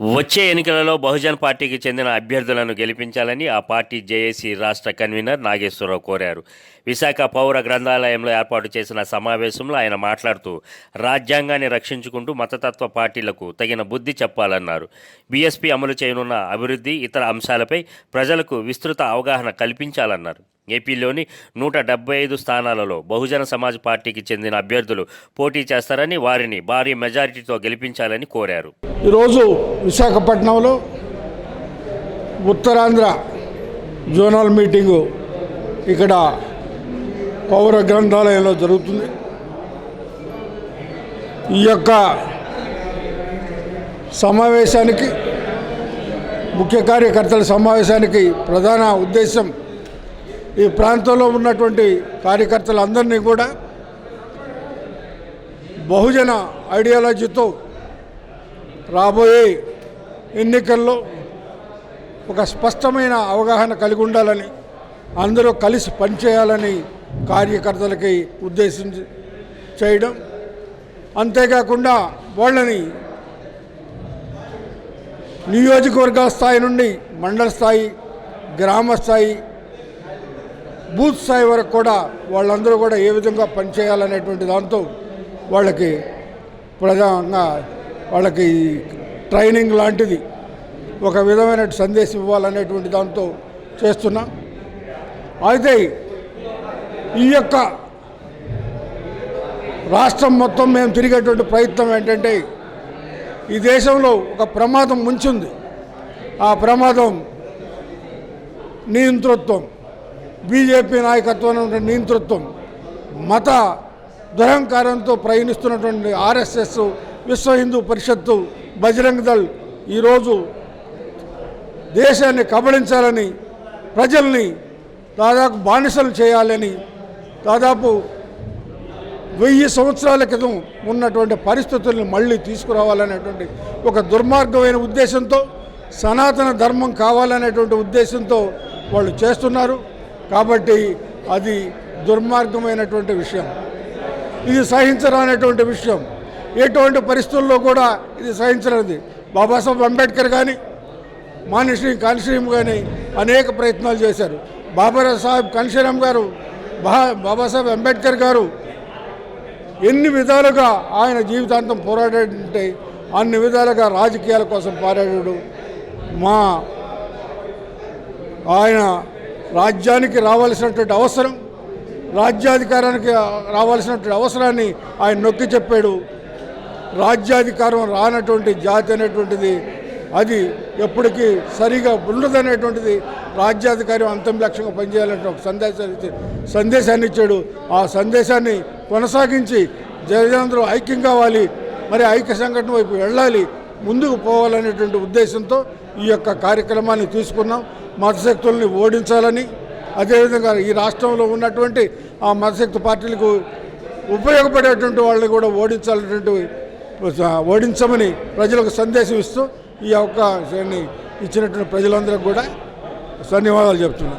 వచ్చే ఎన్నికలలో బహుజన్ పార్టీకి చెందిన అభ్యర్థులను గెలిపించాలని ఆ పార్టీ జేఏసీ రాష్ట్ర కన్వీనర్ నాగేశ్వరరావు కోరారు. విశాఖ పౌర గ్రంథాలయంలో ఏర్పాటు చేసిన సమావేశంలో ఆయన మాట్లాడుతూ రాజ్యాంగాన్ని రక్షించుకుంటూ మతతత్వ పార్టీలకు తగిన బుద్ధి చెప్పాలన్నారు. బీఎస్పీ అమలు చేయనున్న అభివృద్ధి ఇతర అంశాలపై ప్రజలకు విస్తృత అవగాహన కల్పించాలన్నారు. ఏపీలోని నూట డెబ్బై ఐదు స్థానాలలో బహుజన సమాజ్ పార్టీకి చెందిన అభ్యర్థులు పోటీ చేస్తారని వారిని భారీ మెజారిటీతో గెలిపించాలని కోరారు. ఈరోజు విశాఖపట్నంలో ఉత్తరాంధ్ర జోనల్ మీటింగు ఇక్కడ పౌర గ్రంథాలయంలో జరుగుతుంది. ఈ యొక్క సమావేశానికి ముఖ్య కార్యకర్తల సమావేశానికి ప్రధాన ఉద్దేశం ఈ ప్రాంతంలో ఉన్నటువంటి కార్యకర్తలందరినీ కూడా బహుజన ఐడియాలజీతో రాబోయే ఎన్నికల్లో ఒక స్పష్టమైన అవగాహన కలిగి ఉండాలని అందరూ కలిసి పనిచేయాలని కార్యకర్తలకి ఉద్దేశించి చేయడం. అంతేకాకుండా వాళ్ళని నియోజకవర్గాల స్థాయి నుండి మండల స్థాయి గ్రామ స్థాయి బూత్ స్థాయి వరకు కూడా వాళ్ళందరూ కూడా ఏ విధంగా పనిచేయాలనేటువంటి దాంతో వాళ్ళకి ప్రధానంగా వాళ్ళకి ట్రైనింగ్ లాంటిది ఒక విధమైన సందేశం ఇవ్వాలనేటువంటి దాంతో చేస్తున్నాం. అయితే ఈ యొక్క రాష్ట్రం మొత్తం మేము తిరిగేటువంటి ప్రయత్నం ఏంటంటే ఈ దేశంలో ఒక ప్రమాదం ముంచుంది. ఆ ప్రమాదం నియంతృత్వం బీజేపీ నాయకత్వంలో నియంతృత్వం మత దురహంకారంతో ప్రయాణిస్తున్నటువంటి ఆర్ఎస్ఎస్ విశ్వ హిందూ పరిషత్తు బజరంగ్ దళ్ ఈరోజు దేశాన్ని కబళించాలని ప్రజల్ని దాదాపు బానిసలు చేయాలని దాదాపు వెయ్యి సంవత్సరాల క్రితం ఉన్నటువంటి పరిస్థితుల్ని మళ్ళీ తీసుకురావాలనేటువంటి ఒక దుర్మార్గమైన ఉద్దేశంతో సనాతన ధర్మం కావాలనేటువంటి ఉద్దేశంతో వాళ్ళు చేస్తున్నారు. కాబట్టి అది దుర్మార్గమైనటువంటి విషయం. ఇది సహించరానటువంటి విషయం. ఎటువంటి పరిస్థితుల్లో కూడా ఇది సహించలేదు బాబాసాహెబ్ అంబేద్కర్ కానీ మానిశ్రీ కాన్శ్రీం కానీ అనేక ప్రయత్నాలు చేశారు. బాబా సాహెబ్ కాన్శ్రీరామ్ గారు బా బాబాసాహెబ్ అంబేద్కర్ గారు ఎన్ని విధాలుగా ఆయన జీవితాంతం పోరాడాడంటే అన్ని విధాలుగా రాజకీయాల కోసం పోరాడాడు. మా ఆయన రాజ్యానికి రావాల్సినటువంటి అవసరం రాజ్యాధికారానికి రావాల్సినటువంటి అవసరాన్ని ఆయన నొక్కి చెప్పాడు. రాజ్యాధికారం రానటువంటి జాతి అనేటువంటిది అది ఎప్పటికీ సరిగా ఉండదనేటువంటిది రాజ్యాధికారం అంతం లక్ష్యంగా పనిచేయాలంటే ఒక సందేశాన్ని సందేశాన్ని ఇచ్చాడు. ఆ సందేశాన్ని కొనసాగించి జనందరూ ఐక్యం కావాలి. మరి ఐక్య సంఘటన వైపు వెళ్ళాలి. ముందుకు పోవాలనేటువంటి ఉద్దేశంతో ఈ యొక్క కార్యక్రమాన్ని తీసుకున్నాం. మతశక్తుల్ని ఓడించాలని అదేవిధంగా ఈ రాష్ట్రంలో ఉన్నటువంటి ఆ మతశక్తి పార్టీలకు ఉపయోగపడేటువంటి వాళ్ళని కూడా ఓడించాలనేటువంటి ఓడించమని ప్రజలకు సందేశం ఇస్తూ ఈ అవకాశాన్ని ఇచ్చినటువంటి ప్రజలందరికీ కూడా ధన్యవాదాలు చెప్తున్నాను.